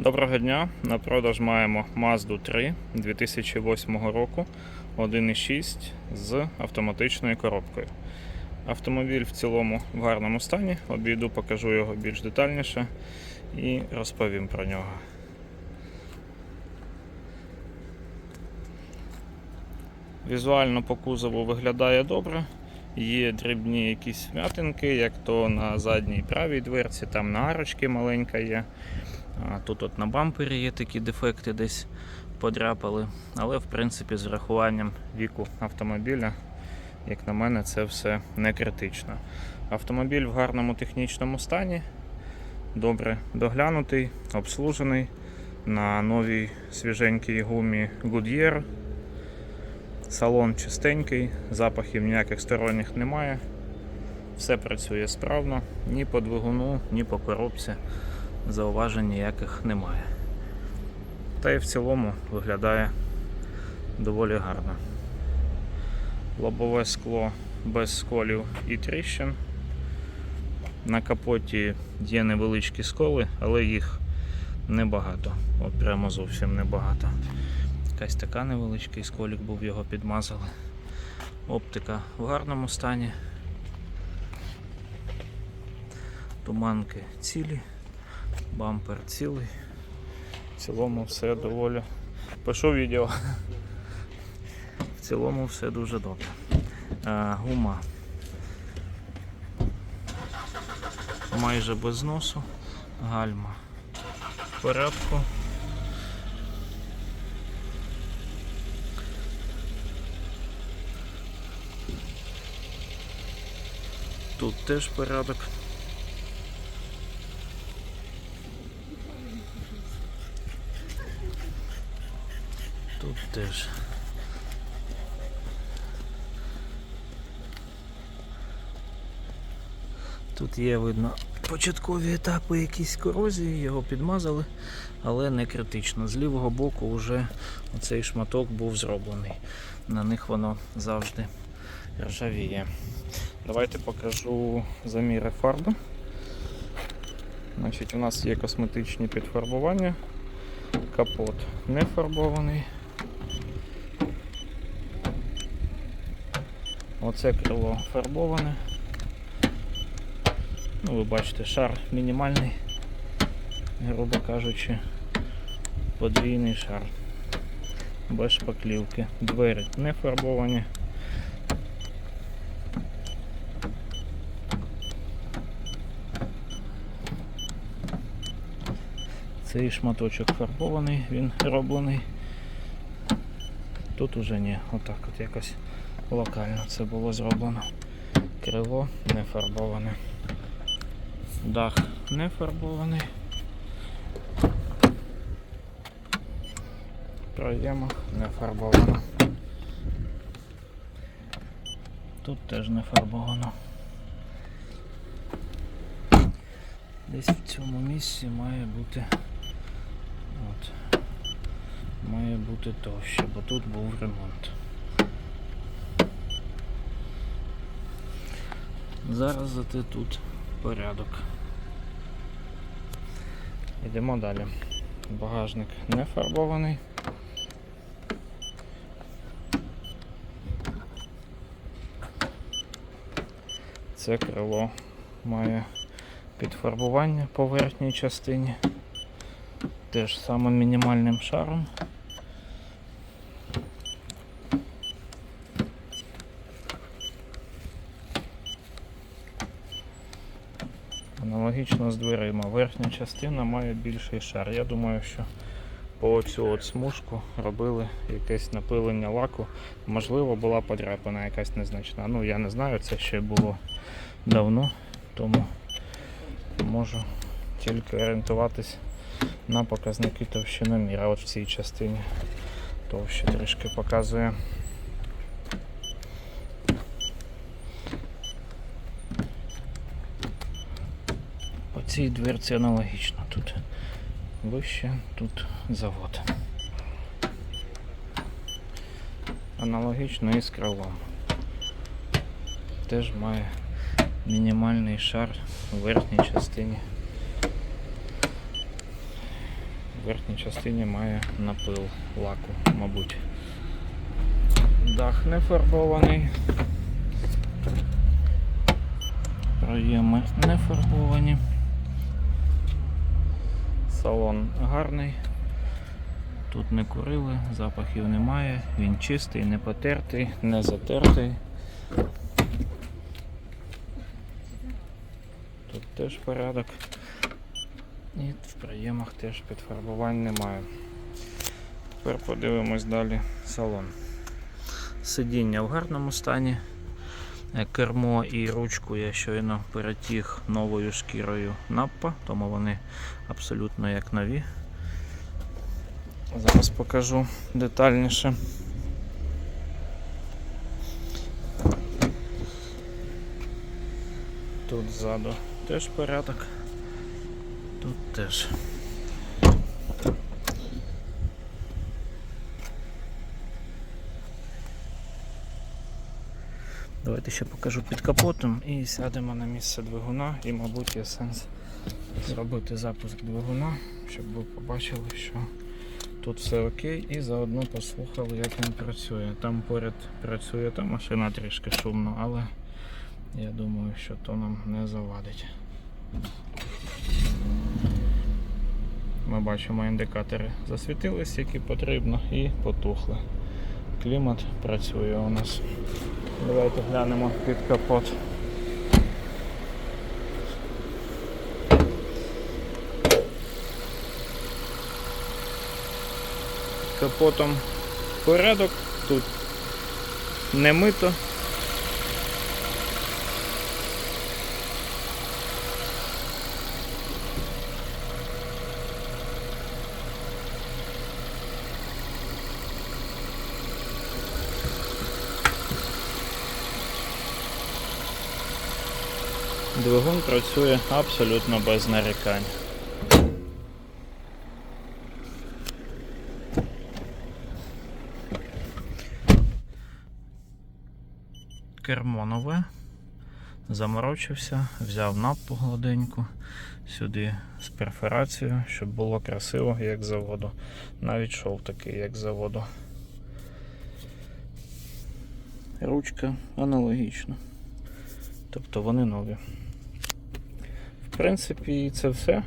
Доброго дня! На продаж маємо Mazda 3 2008 року 1.6 з автоматичною коробкою. Автомобіль в цілому в гарному стані. Обійду, покажу його більш детальніше і розповім про нього. Візуально по кузову виглядає добре. Є дрібні якісь вмятинки, як то на задній правій дверці, там на арочці маленька є. Тут от на бампері є такі дефекти десь подряпали. Але в принципі з врахуванням віку автомобіля, як на мене, це все не критично. Автомобіль в гарному технічному стані, добре доглянутий, обслужений на новій свіженькій гумі Goodyear. Салон чистенький, запахів ніяких сторонніх немає. Все працює справно, ні по двигуну, ні по коробці зауважень ніяких немає. Та й в цілому виглядає доволі гарно. Лобове скло без сколів і тріщин. На капоті є невеличкі сколи, але їх небагато. От прямо зовсім небагато. Якась така невеличкий сколік був, його підмазали. Оптика в гарному стані. Туманки цілі, бампер цілий. В цілому все доволі. Пишу відео. В цілому все дуже добре. А, гума майже без носу, гальма в порядку. Тут теж порядок. Тут теж. Тут є видно початкові етапи якісь корозії, його підмазали, але не критично. З лівого боку вже оцей шматок був зроблений. На них воно завжди ржавіє. Давайте покажу заміри фарби. Значить, У нас є косметичні підфарбування, капот не фарбований. Оце крило фарбоване. Ну, ви бачите, шар мінімальний, грубо кажучи, подвійний шар. Без шпаклівки. Двері не фарбовані. Цей шматочок фарбований, він роблений. Тут уже ні, отак от якось локально це було зроблено. Крило не фарбоване. Дах не фарбований. Проємах не фарбовано. Тут теж не фарбовано. Десь в цьому місці має бути має бути товще, бо тут був ремонт. Зараз зате тут порядок. Йдемо далі. Багажник не фарбований. Це крило має підфарбування по верхній частині. Теж самим мінімальним шаром. Аналогічно з дверима. Верхня частина має більший шар. Я думаю, що по оцю от смужку робили якесь напилення лаку. Можливо, була подряпина якась незначна. Ну, я не знаю, це ще було давно, тому можу тільки орієнтуватись на показники товщиноміра. От в цій частині товще трішки показує. Цій дверці аналогічно. Тут вище, тут завод. Аналогічно і з крилом. Теж має мінімальний шар у верхній частині. в верхній частині має напил лаку, мабуть. Дах не фарбований. Проєми не фарбовані. Салон гарний. Тут не курили, запахів немає, він чистий, не потертий, не затертий. Тут теж порядок. І в приємах теж підфарбувань немає. Тепер подивимось далі салон. Сидіння в гарному стані. Е, Кермо і ручку я щойно перетіг новою шкірою наппа, тому вони абсолютно як нові. Зараз покажу детальніше. Тут ззаду теж порядок. Тут теж. Давайте ще покажу під капотом і сядемо на місце двигуна і, мабуть, є сенс зробити запуск двигуна, щоб ви побачили, що тут все окей, і заодно послухали, як він працює. Там поряд працює та машина трішки шумно, але я думаю, що то нам не завадить. Ми бачимо індикатори засвітились, які потрібно, і потухли. Клімат працює у нас. Давайте глянемо під капот. Капотом порядок, тут не мито. Двигун працює абсолютно без нарікань. Кермо нове. Заморочився, взяв напу гладеньку сюди з перфорацією, щоб було красиво, як заводу. Навіть шов такий, як заводу. Ручка аналогічна. Тобто вони нові. Принципі, це все.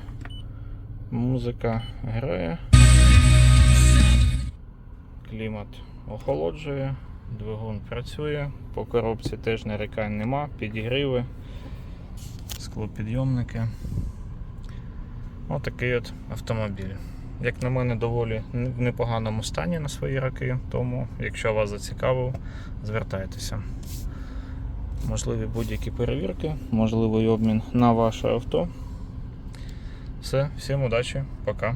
Музика грає. Клімат охолоджує, двигун працює, по коробці теж нарікань нема, підігріви, склопідйомники. Отакий от автомобіль. Як на мене, доволі в непоганому стані на свої роки, тому, якщо вас зацікавив, звертайтеся можливі будь-які перевірки, можливий обмін на ваше авто. Все, всім удачі, пока.